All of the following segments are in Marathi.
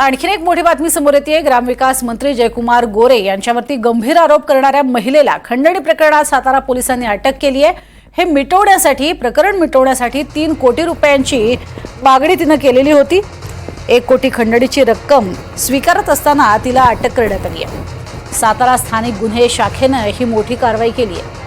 आणखीन एक मोठी बातमी समोर येते. ग्रामविकास मंत्री जयकुमार गोरे यांच्यावरती गंभीर आरोप करणाऱ्या महिलेला खंडणी प्रकरणात सातारा पोलिसांनी अटक केली आहे. हे मिटवण्यासाठी प्रकरण मिटवण्यासाठी तीन कोटी रुपयांची मागणी तिनं केलेली होती. एक कोटी खंडणीची रक्कम स्वीकारत असताना तिला अटक करण्यात आली आहे. सातारा स्थानिक गुन्हे शाखेनं ही मोठी कारवाई केली आहे.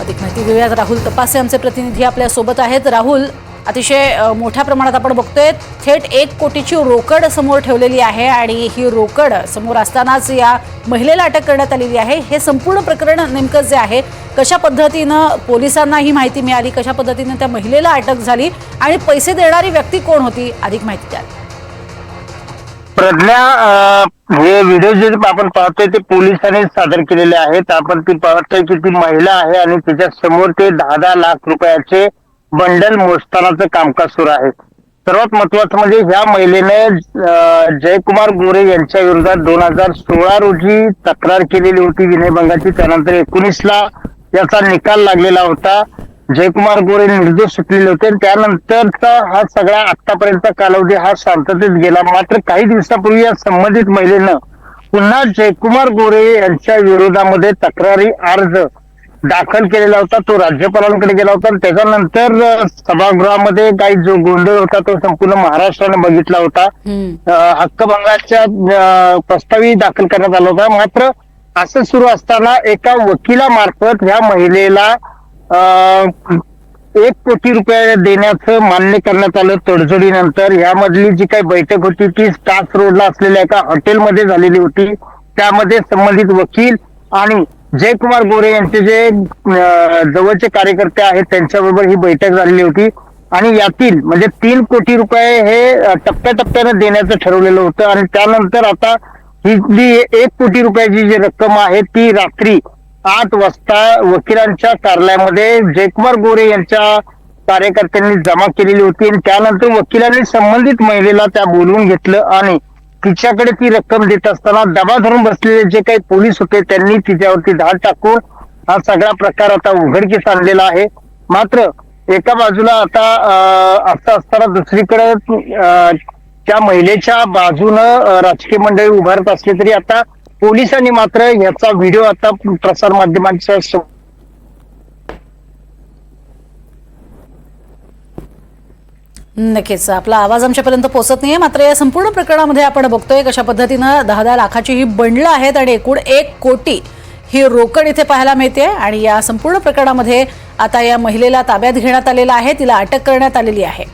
अधिक माहिती देऊयात राहुल तपासे आमचे प्रतिनिधी आपल्यासोबत आहेत. राहुल अतिशय मोठ्या प्रमाणात आपण बघतोय थेट एक कोटीची रोकड समोर ठेवलेली आहे आणि ही रोकड समोर असतानाच या महिलेला अटक करण्यात आलेली आहे. हे संपूर्ण प्रकरण नेमकं जे आहे कशा पद्धतीनं पोलिसांना ही माहिती मिळाली कशा पद्धतीनं त्या महिलेला अटक झाली आणि पैसे देणारी व्यक्ती कोण होती अधिक माहिती द्या प्रज्ञा हे व्हिडिओ जे आपण पाहतोय ते पोलिसांनी सादर केलेले आहेत. आपण ती पाहतोय की ती महिला आहे आणि तिच्या समोर ते दहा दहा लाख रुपयाचे बंडल मोजतानाचं कामकाज सुरू आहे. सर्वात महत्वाचं म्हणजे ह्या महिलेने जयकुमार गोरे यांच्या विरोधात दोन हजार सोळा रोजी तक्रार केलेली होती विनयभंगाची. त्यानंतर एकोणीसला याचा निकाल लागलेला होता. जयकुमार गोरे निर्दोष सुटलेले होते. आणि त्यानंतरचा हा सगळा आतापर्यंत कालावधी हा शांततेत गेला. मात्र काही दिवसापूर्वी या संबंधित महिलेनं पुन्हा जयकुमार गोरे यांच्या विरोधामध्ये तक्रारी अर्ज दाखल केलेला होता तो राज्यपालांकडे गेला होता. आणि त्याच्यानंतर सभागृहामध्ये काही जो गोंधळ होता तो संपूर्ण महाराष्ट्राने बघितला होता. हक्कभंगाच्या अं, प्रस्तावही दाखल करण्यात आला होता. मात्र असं सुरू असताना एका वकिलामार्फत ह्या महिलेला एक कोटी रुपये देण्याचं मान्य करण्यात आलं तडजोडीनंतर. यामधली जी काही बैठक होती ती स्टाफ रोडला असलेल्या एका हॉटेलमध्ये झालेली होती. त्यामध्ये संबंधित वकील आणि जयकुमार गोरे यांचे जे जवळचे कार्यकर्ते आहेत त्यांच्याबरोबर ही बैठक झालेली होती. आणि यातील म्हणजे तीन कोटी रुपये हे अं, टप्प्याटप्प्यानं देण्याचं ठरवलेलं होतं. आणि त्यानंतर आता ही जी एक कोटी रुपयाची जी रक्कम आहे ती रात्री आठ वाजता वकिलांच्या कार्यालयामध्ये जयकुमार गोरे यांच्या कार्यकर्त्यांनी जमा केलेली होती. आणि त्यानंतर वकिलांनी संबंधित महिलेला त्या बोलवून घेतलं आणि तिच्याकडे ती रक्कम देत असताना दबा धरून बसलेले जे काही पोलीस होते त्यांनी तिच्यावरती धाड टाकून हा सगळा प्रकार आता उघडकीस आणलेला आहे. मात्र एका बाजूला आता असं असताना दुसरीकडे अं, त्या महिलेच्या बाजूनं राजकीय मंडळी उभारत असले तरी आता पोलिसांनी मात्र याचा व्हिडिओ आता प्रसार माध्यमांच्या समोर नक्कीच. आपला आवाज आमच्यापर्यंत पोहोचत नाहीये. मात्र या संपूर्ण प्रकरणामध्ये आपण बघतोय कशा पद्धतीनं दहा दहा लाखाची ही बंडलं आहेत आणि एकूण एक कोटी ही रोकड इथे पाहायला मिळते आणि या संपूर्ण प्रकरणामध्ये आता या महिलेला ताब्यात घेण्यात आलेला आहे. तिला अटक करण्यात आलेली आहे.